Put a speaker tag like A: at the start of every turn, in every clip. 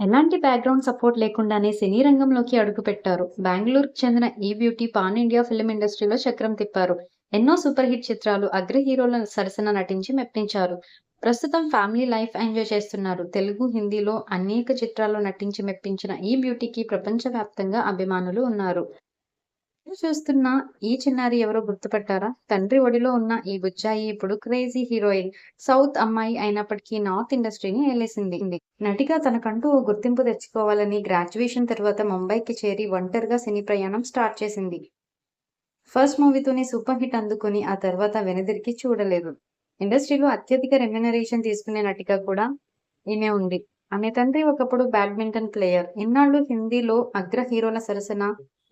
A: ఎలాంటి background support లేకుండానే సినీ రంగంలోకి అడుగుపెట్టారు. బెంగళూరుకు చెందిన ఈ బ్యూటీ పాన్ ఇండియా ఫిల్మ్ ఇండస్ట్రీలో చక్రం తిప్పారు. ఎన్నో సూపర్ హిట్ చిత్రాలు, అగ్ర హీరోల సరసన నటించి మెప్పించారు. ప్రస్తుతం ఫ్యామిలీ లైఫ్ ఎంజాయ్ చేస్తున్నారు. తెలుగు, హిందీలో అనేక చిత్రాల్లో నటించి మెప్పించిన ఈ బ్యూటీకి ప్రపంచవ్యాప్తంగా అభిమానులు ఉన్నారు. చూస్తున్న ఈ చిన్నారి ఎవరో గుర్తుపట్టారా? తండ్రి ఒడిలో ఉన్న ఈ బుజ్జాయి ఇప్పుడు క్రేజీ హీరోయిన్. సౌత్ అమ్మాయి అయినప్పటికీ నార్త్ ఇండస్ట్రీని ఏలేసింది. నటిగా తనకంటూ ఓ గుర్తింపు తెచ్చుకోవాలని గ్రాడ్యుయేషన్ తర్వాత ముంబైకి చేరి ఒంటరిగా సినీ ప్రయాణం స్టార్ట్ చేసింది. ఫస్ట్ మూవీతోనే సూపర్ హిట్ అందుకుని ఆ తర్వాత వెనదిరికి చూడలేదు. ఇండస్ట్రీలో అత్యధిక రెమ్యునరేషన్ తీసుకునే నటిగా కూడా ఈమె ఉంది. ఆమె తండ్రి ఒకప్పుడు బ్యాడ్మింటన్ ప్లేయర్. ఇన్నాళ్ళు హిందీలో అగ్ర హీరోల సరసన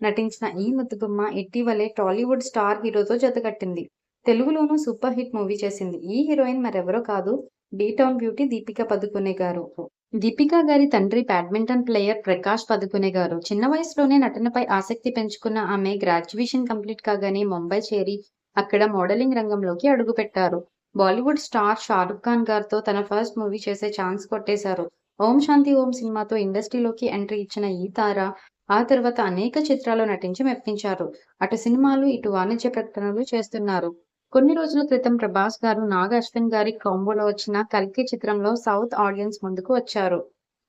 A: నటించిన ఈ ముద్దుగుమ్మ ఇటీవలే టాలీవుడ్ స్టార్ హీరోతో జతకట్టింది. తెలుగులోనూ సూపర్ హిట్ మూవీ చేసింది. ఈ హీరోయిన్ మరెవరో కాదు D town beauty Deepika Padukone గారు. దీపికా గారి తండ్రి బ్యాడ్మింటన్ ప్లేయర్ ప్రకాష్ పదుకునే గారు. చిన్న వయసులోనే నటనపై ఆసక్తి పెంచుకున్న ఆమె గ్రాడ్యుయేషన్ కంప్లీట్ కాగానే ముంబై చేరి అక్కడ మోడలింగ్ రంగంలోకి అడుగుపెట్టారు. బాలీవుడ్ స్టార్ షారుఖ్ ఖాన్ గారితో తన ఫస్ట్ మూవీ చేసే ఛాన్స్ కొట్టేశారు. ఓం శాంతి ఓం సినిమాతో ఇండస్ట్రీలోకి ఎంట్రీ ఇచ్చిన ఈ తార ఆ తర్వాత అనేక చిత్రాల్లో నటించి మెప్పించారు. అటు సినిమాలు, ఇటు వాణిజ్య ప్రకటనలు చేస్తున్నారు. కొన్ని రోజుల క్రితం ప్రభాస్ గారు, నాగ అశ్విన్ గారి కాంబోలో వచ్చిన 'కల్కి' చిత్రంలో సౌత్ ఆడియన్స్ ముందుకు వచ్చారు.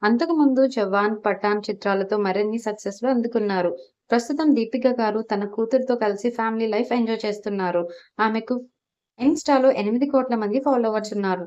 A: అంతకు ముందు 'జవాన్', 'పఠాన్' చిత్రాలతో మరిన్ని సక్సెస్లో అందుకున్నారు. ప్రస్తుతం దీపిక గారు తన కూతురుతో కలిసి ఫ్యామిలీ లైఫ్ ఎంజాయ్ చేస్తున్నారు. ఆమెకు ఇన్‌స్టాలో ఎనిమిది కోట్ల మంది ఫాలోవర్స్ ఉన్నారు.